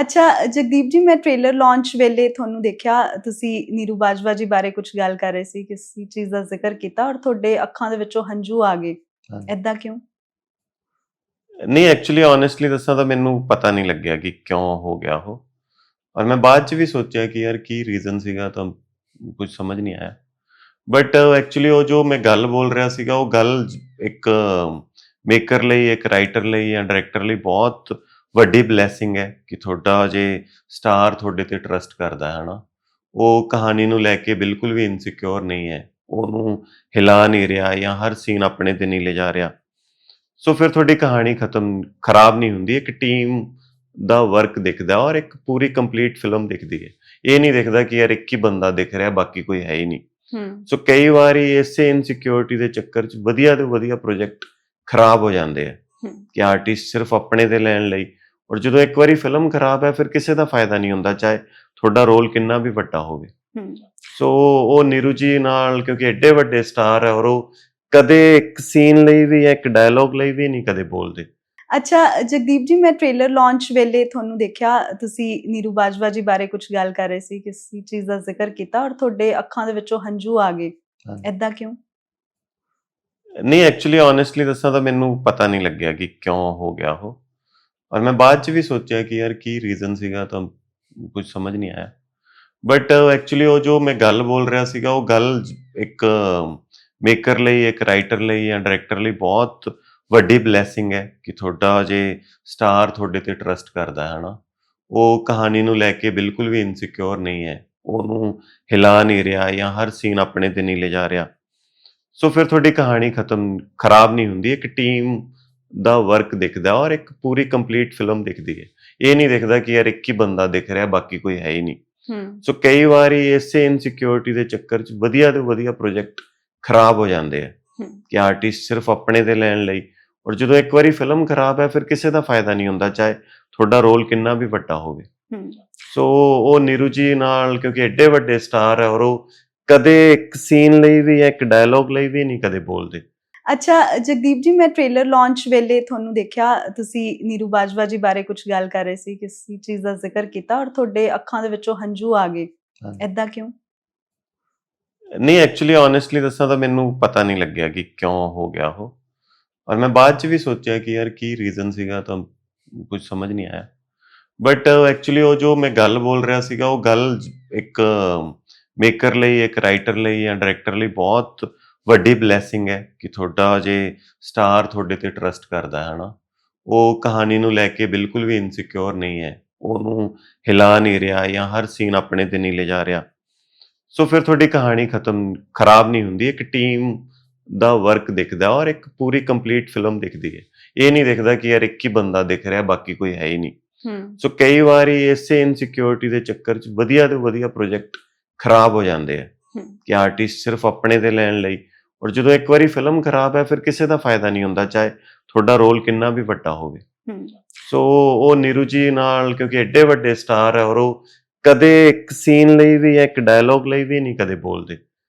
ਅੱਛਾ ਜਗਦੀਪ ਜੀ ਮੈਂ ਟ੍ਰੇਲਰ ਲਾਂਚ ਵੇਲੇ ਤੁਹਾਨੂੰ ਦੇਖਿਆ ਤੁਸੀਂ ਨੀਰੂ ਬਾਜਵਾ ਜੀ ਬਾਰੇ ਕੁਝ ਗੱਲ ਕਰ ਰਹੇ ਸੀ ਕਿਸੇ ਚੀਜ਼ ਦਾ ਜ਼ਿਕਰ ਕੀਤਾ ਔਰ ਤੁਹਾਡੇ ਅੱਖਾਂ ਦੇ ਵਿੱਚੋਂ ਹੰਝੂ ਆ ਗਏ। ਐਦਾਂ ਕਿਉਂ? ਨਹੀਂ ਐਕਚੁਅਲੀ ਓਨੈਸਟਲੀ ਦੱਸਾਂ ਤਾਂ ਮੈਨੂੰ ਪਤਾ ਨਹੀਂ ਲੱਗਿਆ ਕਿ ਕਿਉਂ ਹੋ ਗਿਆ ਉਹ। ਔਰ ਮੈਂ ਬਾਅਦ ਚ ਵੀ ਸੋਚਿਆ ਕਿ ਯਾਰ ਕੀ ਰੀਜ਼ਨ ਸੀਗਾ ਤਾਂ ਕੁਝ ਸਮਝ ਨਹੀਂ ਆਇਆ। ਬਟ ਐਕਚੁਅਲੀ ਉਹ ਜੋ ਮੈਂ ਗੱਲ ਬੋਲ ਰਿਹਾ ਸੀਗਾ ਉਹ ਗੱਲ ਇੱਕ ਮੇਕਰ ਲਈ ਇੱਕ ਰਾਈਟਰ ਲਈ ਜਾਂ ਡਾਇਰੈਕਟਰ ਲਈ ਬਹੁਤ ਵੱਡੀ ਬਲੇਸਿੰਗ ਹੈ ਕਿ ਤੁਹਾਡਾ ਜੇ ਸਟਾਰ ਤੁਹਾਡੇ ਤੇ ਟਰਸਟ ਕਰਦਾ ਹੈ ਨਾ ਉਹ ਕਹਾਣੀ ਨੂੰ ਲੈ ਕੇ ਬਿਲਕੁਲ ਵੀ ਇਨਸਿਕਿਉਰ ਨਹੀਂ ਹੈ ਉਹਨੂੰ ਹਿਲਾ ਨਹੀਂ ਰਿਹਾ ਜਾਂ ਹਰ ਸੀਨ ਆਪਣੇ ਤੇ ਨਹੀਂ ਲੈ ਜਾ ਰਿਹਾ। ਸੋ ਫਿਰ ਤੁਹਾਡੀ ਕਹਾਣੀ ਖਤਮ ਖਰਾਬ ਨਹੀਂ ਹੁੰਦੀ ਇੱਕ ਟੀਮ ਦਾ ਵਰਕ ਦਿਖਦਾ ਔਰ ਇੱਕ ਪੂਰੀ ਕੰਪਲੀਟ ਫਿਲਮ ਦਿਖਦੀ ਹੈ। ਇਹ ਨਹੀਂ ਦਿਖਦਾ ਕਿ ਯਾਰ ਇੱਕ ਹੀ ਬੰਦਾ ਦਿਖ ਰਿਹਾ ਬਾਕੀ ਕੋਈ ਹੈ ਹੀ ਨਹੀਂ। ਹੂੰ। ਸੋ ਕਈ ਵਾਰੀ ਇਸੇ ਇਨਸਿਕਿਉਰਿਟੀ ਦੇ ਚੱਕਰ 'ਚ ਵਧੀਆ ਤੋਂ ਵਧੀਆ ਪ੍ਰੋਜੈਕਟ ਖਰਾਬ ਹੋ ਜਾਂਦੇ ਆ। ਕਿ ਆਰਟਿਸਟ ਸਿਰਫ ਆਪਣੇ ਤੇ ਲੈਣ ਲਈ ਔਰ ਜਦੋਂ ਇੱਕ ਵਾਰੀ ਫਿਲਮ ਖਰਾਬ ਹੈ ਫਿਰ ਕਿਸੇ ਦਾ ਫਾਇਦਾ ਨਹੀਂ ਹੁੰਦਾ ਚਾਹੇ ਤੁਹਾਡਾ ਰੋਲ ਕਿੰਨਾ ਵੀ ਵੱਡਾ ਹੋਵੇ। ਸੋ ਉਹ ਨੀਰੂ ਜੀ ਨਾਲ ਕਿਉਂਕਿ ਐਡੇ ਵੱਡੇ ਸਟਾਰ ਹੈ ਔਰ ਉਹ ਕਦੇ ਇੱਕ ਸੀਨ ਲਈ ਵੀ ਇੱਕ ਡਾਇਲੋਗ ਲਈ ਵੀ ਨਹੀਂ ਕਦੇ ਬੋਲਦੇ। ਅੱਛਾ ਜਗਦੀਪ ਜੀ ਮੈਂ ਟ੍ਰੇਲਰ ਲਾਂਚ ਵੇਲੇ ਤੁਹਾਨੂੰ ਦੇਖਿਆ ਤੁਸੀਂ ਨੀਰੂ ਬਾਜਵਾ ਜੀ ਬਾਰੇ ਕੁਝ ਗੱਲ ਕਰ ਰਹੇ ਸੀ ਕਿਸੇ ਚੀਜ਼ ਦਾ ਜ਼ਿਕਰ ਕੀਤਾ ਔਰ ਤੁਹਾਡੇ ਅੱਖਾਂ ਦੇ ਵਿੱਚੋਂ ਹੰਝੂ ਆ ਗਏ। ਐਦਾਂ ਕਿਉਂ? ਨਹੀਂ ਐਕਚੁਅਲੀ ਓਨੈਸਟਲੀ ਦੱਸਾਂ ਤਾਂ ਮੈਨੂੰ ਪਤਾ ਨਹੀਂ ਲੱਗਿਆ ਕਿ ਕਿਉਂ ਹੋ ਗਿਆ ਉਹ। ਔਰ ਮੈਂ ਬਾਅਦ ਚ ਵੀ ਸੋਚਿਆ ਕਿ ਯਾਰ ਕੀ ਰੀਜ਼ਨ ਸੀਗਾ ਤਾਂ ਕੁਝ ਸਮਝ ਨਹੀਂ ਆਇਆ। ਬਟ ਐਕਚੁਅਲੀ ਉਹ ਜੋ ਮੈਂ ਗੱਲ ਬੋਲ ਰਿਹਾ ਸੀਗਾ, ਉਹ ਗੱਲ ਇੱਕ ਮੇਕਰ ਲਈ, ਇੱਕ ਰਾਈਟਰ ਲਈ ਜਾਂ ਡਾਇਰੈਕਟਰ ਲਈ ਬਹੁਤ ਵੱਡੀ ਬਲੇਸਿੰਗ ਹੈ ਕਿ ਤੁਹਾਡਾ ਜੇ ਸਟਾਰ ਤੁਹਾਡੇ ਤੇ ਟਰਸਟ ਕਰਦਾ ਹੈ ਨਾ, ਉਹ ਕਹਾਣੀ ਨੂੰ ਲੈ ਕੇ ਬਿਲਕੁਲ ਵੀ ਇਨਸਿਕਿਉਰ ਨਹੀਂ ਹੈ। ਉਹਨੂੰ ਹਿਲਾ ਨਹੀਂ ਰਿਹਾ ਜਾਂ ਹਰ ਸੀਨ ਆਪਣੇ ਤੇ ਨਹੀਂ ਲੈ ਜਾ ਰਿਹਾ। ਸੋ ਫਿਰ ਤੁਹਾਡੀ ਕਹਾਣੀ ਖਤਮ, ਖਰਾਬ ਨਹੀਂ ਹੁੰਦੀ, ਇੱਕ ਟੀਮ ਦਾ ਵਰਕ ਦਿਖਦਾ ਔਰ ਇੱਕ ਪੂਰੀ ਕੰਪਲੀਟ ਫਿਲਮ ਦਿਖਦੀ ਹੈ। ਇਹ ਨਹੀਂ ਦਿਖਦਾ ਕਿ ਯਾਰ ਇੱਕ ਹੀ ਬੰਦਾ ਦਿਖ ਰਿਹਾ ਬਾਕੀ ਕੋਈ ਹੈ ਹੀ ਨਹੀਂ। ਸੋ ਕਈ ਵਾਰੀ ਇਸੇ ਇਨਸਿਕਿਉਰਿਟੀ ਦੇ ਚੱਕਰ 'ਚ ਵਧੀਆ ਤੋਂ ਵਧੀਆ ਪ੍ਰੋਜੈਕਟ ਖਰਾਬ ਹੋ ਜਾਂਦੇ ਆ ਕਿ ਆਰਟਿਸਟ ਸਿਰਫ ਆਪਣੇ ਤੇ ਲੈਣ ਲਈ ਔਰ ਜਦੋਂ ਇੱਕ ਵਾਰੀ ਫਿਲਮ ਖਰਾਬ ਹੈ ਫਿਰ ਕਿਸੇ ਦਾ ਫਾਇਦਾ ਨਹੀਂ ਹੁੰਦਾ ਚਾਹੇ ਤੁਹਾਡਾ ਰੋਲ ਕਿੰਨਾ ਵੀ ਵੱਡਾ ਹੋਵੇ। ਸੋ ਉਹ ਨੀਰੂ ਜੀ ਨਾਲ ਕਿਉਂਕਿ ਐਡੇ ਵੱਡੇ ਸਟਾਰ ਹੈ ਔਰ ਉਹ ਕਦੇ ਇੱਕ ਸੀਨ ਲਈ ਵੀ ਜਾਂ ਇੱਕ ਡਾਇਲੋਗ ਲਈ ਵੀ ਨਹੀਂ ਕਦੇ ਬੋਲਦੇ। ਅੱਛਾ ਜਗਦੀਪ ਜੀ ਮੈਂ ਟ੍ਰੇਲਰ ਲਾਂਚ ਵੇਲੇ ਤੁਹਾਨੂੰ ਦੇਖਿਆ ਤੁਸੀਂ ਨੀਰੂ ਬਾਜਵਾ ਜੀ ਬਾਰੇ ਕੁਝ ਗੱਲ ਕਰ ਰਹੇ ਸੀ ਕਿਸੇ ਚੀਜ਼ ਦਾ ਜ਼ਿਕਰ ਕੀਤਾ ਔਰ ਤੁਹਾਡੇ ਅੱਖਾਂ ਦੇ ਵਿੱਚੋਂ ਹੰਝੂ ਆ ਗਏ। ਐਦਾਂ ਕਿਉਂ? ਨਹੀਂ ਐਕਚੁਅਲੀ ਓਨੈਸਟਲੀ ਦੱਸਾਂ ਤਾਂ ਮੈਨੂੰ ਪਤਾ ਨਹੀਂ ਲੱਗਿਆ ਕਿ ਕਿਉਂ ਹੋ ਗਿਆ ਉਹ। ਔਰ ਮੈਂ ਬਾਅਦ ਚ ਵੀ ਸੋਚਿਆ ਕਿ ਯਾਰ ਕੀ ਰੀਜ਼ਨ ਸੀਗਾ ਤਾਂ ਕੁਝ ਸਮਝ ਨਹੀਂ ਆਇਆ। ਬਟ ਐਕਚੁਅਲੀ ਉਹ ਜੋ ਮੈਂ ਗੱਲ ਬੋਲ ਰਿਹਾ ਸੀਗਾ ਉਹ ਗੱਲ ਇੱਕ ਮੇਕਰ ਲਈ ਇੱਕ ਰਾਈਟਰ ਲਈ ਜਾਂ ਡਾਇਰੈਕਟਰ ਲਈ ਬਹੁਤ ਵੱਡੀ ਬਲੇਸਿੰਗ ਹੈ ਕਿ ਤੁਹਾਡਾ ਜੇ ਸਟਾਰ ਤੁਹਾਡੇ ਤੇ ਟਰਸਟ ਕਰਦਾ ਹੈ ਨਾ ਉਹ ਕਹਾਣੀ ਨੂੰ ਲੈ ਕੇ ਬਿਲਕੁਲ ਵੀ ਇਨਸਿਕਿਉਰ ਨਹੀਂ ਹੈ ਉਹਨੂੰ ਹਿਲਾ ਨਹੀਂ ਰਿਹਾ ਜਾਂ ਹਰ ਸੀਨ ਆਪਣੇ ਤੇ ਨਹੀਂ ਲੈ ਜਾ ਰਿਹਾ। ਸੋ ਫਿਰ ਤੁਹਾਡੀ ਕਹਾਣੀ ਖਤਮ ਖਰਾਬ ਨਹੀਂ ਹੁੰਦੀ ਇੱਕ ਟੀਮ ਦਾ ਵਰਕ ਦਿਖਦਾ ਔਰ ਇੱਕ ਪੂਰੀ ਕੰਪਲੀਟ ਫਿਲਮ ਦਿਖਦੀ ਹੈ। ਇਹ ਨਹੀਂ ਦਿਖਦਾ ਕਿ ਯਾਰ ਇੱਕ ਹੀ ਬੰਦਾ ਦਿਖ ਰਿਹਾ ਬਾਕੀ ਕੋਈ ਹੈ ਹੀ ਨਹੀਂ। ਹੂੰ। ਸੋ ਕਈ ਵਾਰੀ ਇਸੇ ਇਨਸਿਕਿਉਰਿਟੀ ਦੇ ਚੱਕਰ 'ਚ ਵਧੀਆ ਤੋਂ ਵਧੀਆ ਪ੍ਰੋਜੈਕਟ ਖਰਾਬ ਹੋ ਜਾਂਦੇ ਆ ਕਿ ਆਰਟਿਸਟ ਸਿਰਫ ਆਪਣੇ ਤੇ ਲੈਣ ਲਈ ਔਰ ਜਦੋਂ ਇੱਕ ਵਾਰੀ ਫਿਲਮ ਖਰਾਬ ਹੈ ਫਿਰ ਕਿਸੇ ਦਾ ਫਾਇਦਾ ਨਹੀਂ ਹੁੰਦਾ ਚਾਹੇ ਤੁਹਾਡਾ ਰੋਲ ਕਿੰਨਾ ਵੀ ਵੱਡਾ ਹੋਵੇ। ਸੋ ਉਹ ਨੀਰੂ ਜੀ ਨਾਲ ਕਿਉਂਕਿ ਐਡੇ ਵੱਡੇ ਸਟਾਰ ਹੈ ਔਰ ਉਹ ਕਦੇ ਇੱਕ ਸੀਨ ਲਈ ਵੀ ਇੱਕ ਡਾਇਲੋਗ ਲਈ ਵੀ ਨਹੀਂ ਕਦੇ ਬੋਲਦੇ।